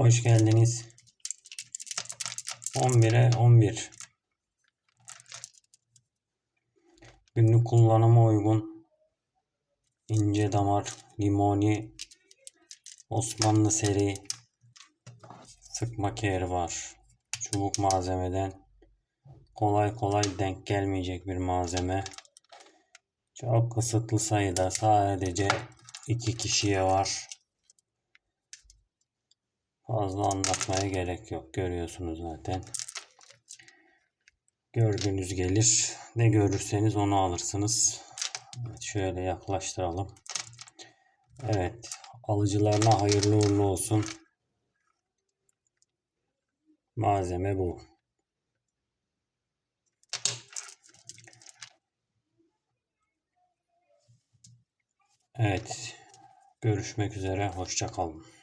Hoş geldiniz. 11'e 11. Günlük kullanıma uygun ince damar, limoni, Osmanlı seri sıkma keri var. Çubuk malzemeden kolay kolay denk gelmeyecek bir malzeme. Çok kısıtlı sayıda sadece iki kişiye var. Fazla anlatmaya gerek yok. Görüyorsunuz zaten. Gördüğünüz gelir. Ne görürseniz onu alırsınız. Evet, şöyle yaklaştıralım. Evet. Alıcılarına hayırlı uğurlu olsun. Malzeme bu. Evet. Görüşmek üzere. Hoşça kalın.